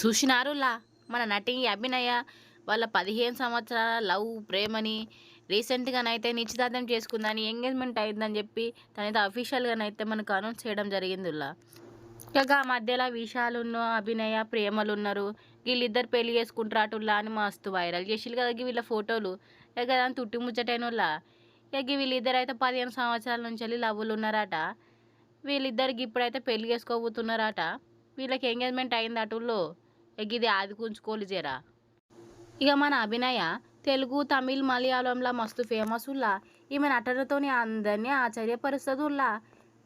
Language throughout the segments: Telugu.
చూసినారులా మన నటి అభినయ వాళ్ళ పదిహేను సంవత్సరాల లవ్ ప్రేమని రీసెంట్గానైతే నిశ్చితార్థం చేసుకుందని ఎంగేజ్మెంట్ అయిందని చెప్పి తనైతే అఫీషియల్గానైతే మనకు అనౌన్స్ చేయడం జరిగిందిలా. ఇక ఆ మధ్యలో విశాలున్న అభినయ ప్రేమలు ఉన్నారు వీళ్ళిద్దరు పెళ్ళి చేసుకుంటారటుల్లా అని మస్తు వైరల్ చేసిల్లు కదా వీళ్ళ ఫోటోలు. ఇక దాని తుట్టి ముచ్చటైనలా ఇక వీళ్ళిద్దరు అయితే పదిహేను సంవత్సరాల నుంచి వెళ్ళి లవ్వులు ఉన్నారట వీళ్ళిద్దరికి ఇప్పుడైతే పెళ్ళి చేసుకోబోతున్నారట. వీళ్ళకి ఎంగేజ్మెంట్ అయింది అటుల్లో ఇక ఇది ఆదికుంచుకోలు జరా. ఇక మన అభినయ తెలుగు తమిళ్ మలయాళంలో మస్తు ఫేమస్ ఉల్లా ఈమె నటనతోని అందరినీ ఆశ్చర్యపరుస్తుంది ఉల్లా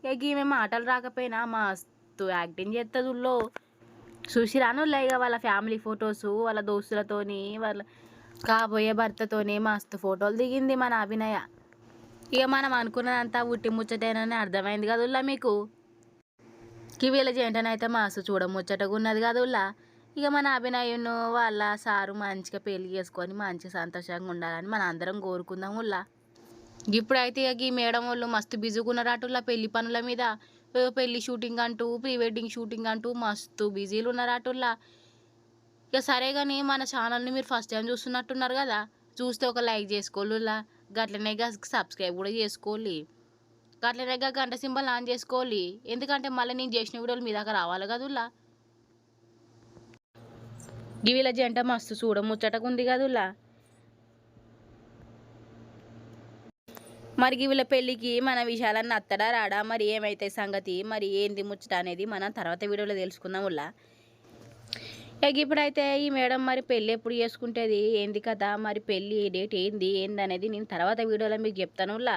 ఇక ఈమె మాటలు రాకపోయినా మస్తు యాక్టింగ్ చేస్తుంది ఉల్లో చూసిరాను ఇక వాళ్ళ ఫ్యామిలీ ఫొటోస్ వాళ్ళ దోస్తులతోని వాళ్ళ కాబోయే భర్తతోని మస్తు ఫోటోలు దిగింది మన అభినయ. ఇక మనం అనుకున్నదంతా ఉట్టి ముచ్చటేనని అర్థమైంది కదుల్లా మీకు? కివీల జంటనైతే మస్తు చూడముచ్చటగా ఉన్నది కదుల్లా. ఇక మన అభినయును వాళ్ళ సారు మంచిగా పెళ్ళి చేసుకొని మంచిగా సంతోషంగా ఉండాలని మన అందరం కోరుకుందాం ఉల్లా. ఇప్పుడైతే ఇక ఈ మేడం వాళ్ళు మస్తు బిజీగా ఉన్నారటుల్లా పెళ్ళి పనుల మీద. పెళ్ళి షూటింగ్ అంటూ ప్రీ వెడ్డింగ్ షూటింగ్ అంటూ మస్తు బిజీలు ఉన్నారటుల్లా ఇక సరే కానీ మన ఛానల్ని మీరు ఫస్ట్ టైం చూస్తున్నట్టున్నారు కదా చూస్తే ఒక లైక్ చేసుకోవాలిలా గట్లనే సబ్స్క్రైబ్ కూడా చేసుకోవాలి. గట్లనే గంట సింబల్ ఆన్ చేసుకోవాలి. ఎందుకంటే మళ్ళీ నేను చేసిన వీడియోలు మీ దాకా రావాలి కదుల్లా గివిల జంట మస్తు చూడ ముచ్చటకుంది కదులా? మరి వీళ్ళ పెళ్ళికి మన విషయాలన్నీ అత్తడా రాడా? మరి ఏమైతే సంగతి? మరి ఏంది ముచ్చట అనేది మనం తర్వాత వీడియోలో తెలుసుకుందాం ఉల్లా? ఇక ఇప్పుడైతే ఈ మేడం మరి పెళ్ళి ఎప్పుడు చేసుకుంటేది? ఏంది కదా మరి పెళ్ళి డేట్ ఏంది? ఏంది అనేది నేను తర్వాత వీడియోలో మీకు చెప్తాను ఉల్లా?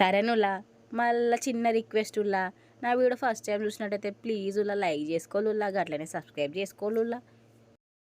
సరేనుల్లా మళ్ళీ చిన్న రిక్వెస్ట్ ఉల్లా. నా వీడియో ఫస్ట్ టైం చూసినట్టయితే ప్లీజ్ ఉల్లా లైక్ చేసుకోవాలి ఉల్లా అట్లనే సబ్స్క్రైబ్ చేసుకోవాలి ఉల్లా